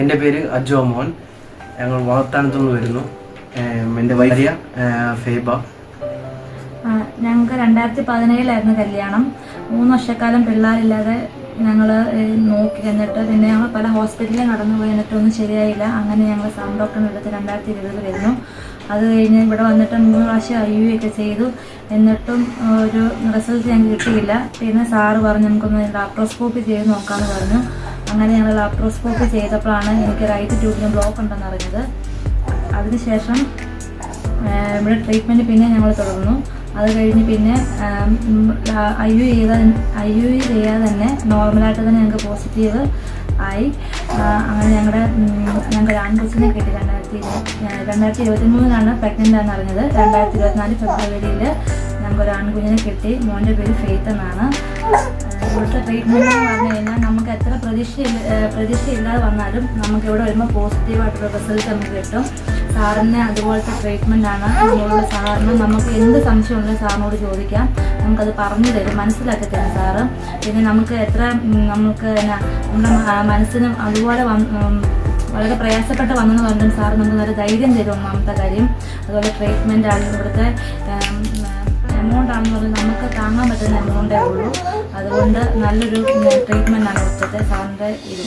എന്റെ പേര് അജോ മോൻ ഞങ്ങൾ വളർത്താനത്തു നിന്ന് വരുന്നു എന്റെ വൈദ്യ ഫേബ. ഞങ്ങൾക്ക് രണ്ടായിരത്തി പതിനേഴിലായിരുന്നു കല്യാണം. മൂന്ന് വർഷക്കാലം പിള്ളേരില്ലാതെ ഞങ്ങൾ നോക്കി എന്നിട്ട് പിന്നെ ഞങ്ങൾ പല ഹോസ്പിറ്റലിൽ കടന്നു പോയി എന്നിട്ടൊന്നും ശരിയായില്ല. അങ്ങനെ ഞങ്ങൾ സൗണ്ട് ഡോക്ടറിന്റെ അടുത്ത് രണ്ടായിരത്തി ഇരുപതിൽ വരുന്നു. അത് കഴിഞ്ഞ് ഇവിടെ വന്നിട്ട് മൂന്ന് പ്രാവശ്യം ഐ യു ഒക്കെ ചെയ്തു. എന്നിട്ടും ഒരു റിസൾട്ട് ഞങ്ങൾക്ക് കിട്ടിയില്ല. പിന്നെ സാറ് പറഞ്ഞു നമുക്കൊന്ന് ലാപ്രോസ്കോപ്പി ചെയ്ത് നോക്കാമെന്ന് പറഞ്ഞു. അങ്ങനെ ഞങ്ങൾ ലാപ്രോസ്കോപ്പ് ചെയ്തപ്പോഴാണ് എനിക്ക് റൈറ്റ് ട്യൂബിന് ബ്ലോക്ക് ഉണ്ടെന്ന് അറിഞ്ഞത്. അതിനുശേഷം ഇവിടെ ട്രീറ്റ്മെന്റ് പിന്നെ ഞങ്ങൾ തുടർന്നു. അത് കഴിഞ്ഞ് പിന്നെ ഐ യു ചെയ്ത ഐ യു ചെയ്യാതെ തന്നെ നോർമലായിട്ട് തന്നെ ഞങ്ങൾക്ക് പോസിറ്റീവ് ആയി. അങ്ങനെ ഞങ്ങളുടെ ഞങ്ങൾക്ക് ഒരു ആൺകൊച്ചിനെ കിട്ടി. രണ്ടായിരത്തി രണ്ടായിരത്തി ഇരുപത്തി മൂന്നിലാണ് പ്രഗ്നന്റ് ആണെന്ന് അറിഞ്ഞത്. രണ്ടായിരത്തി ഇരുപത്തിനാല് ഫെബ്രുവരിയിൽ ഒരു ആൺകുഞ്ഞിനെ കിട്ടി. മോന്റെ പേര് ഫെയ്ത്ത് എന്നാണ് ഇവിടുത്തെ ട്രീറ്റ്മെന്റ് എന്ന് പറഞ്ഞു കഴിഞ്ഞാൽ നമുക്ക് എത്ര പ്രതീക്ഷ പ്രതീക്ഷ പ്രതീക്ഷയില്ലാതെ വന്നാലും നമുക്ക് ഇവിടെ വരുമ്പോൾ പോസിറ്റീവായിട്ടുള്ള റിസൾട്ട് നമുക്ക് കിട്ടും. സാറിന് അതുപോലത്തെ ട്രീറ്റ്മെന്റ് ആണ്. നമ്മളുള്ള സാറിന് നമുക്ക് എന്ത് സംശയമുണ്ടെങ്കിലും സാറിനോട് ചോദിക്കാം. നമുക്കത് പറഞ്ഞു തരും. മനസ്സിലാക്കി തരും സാറ്. പിന്നെ നമുക്ക് എത്ര നമുക്ക് നമ്മുടെ മനസ്സിനും അതുപോലെ വളരെ പ്രയാസപ്പെട്ട് വന്നെന്ന് പറഞ്ഞാൽ സാറ് നമുക്ക് നല്ല ധൈര്യം തരും ഒന്നാമത്തെ കാര്യം. അതുപോലെ ട്രീറ്റ്മെന്റ് ആണ് ഇവിടുത്തെ ആണെന്ന് പറഞ്ഞാൽ നമുക്ക് താങ്ങാൻ പറ്റുന്ന എമൗണ്ടേ ഉള്ളൂ അതുകൊണ്ട് നല്ലൊരു ട്രീറ്റ്മെന്റ് ആണ് ഇവിടുത്തെ സാറിന്റെ ഇത്.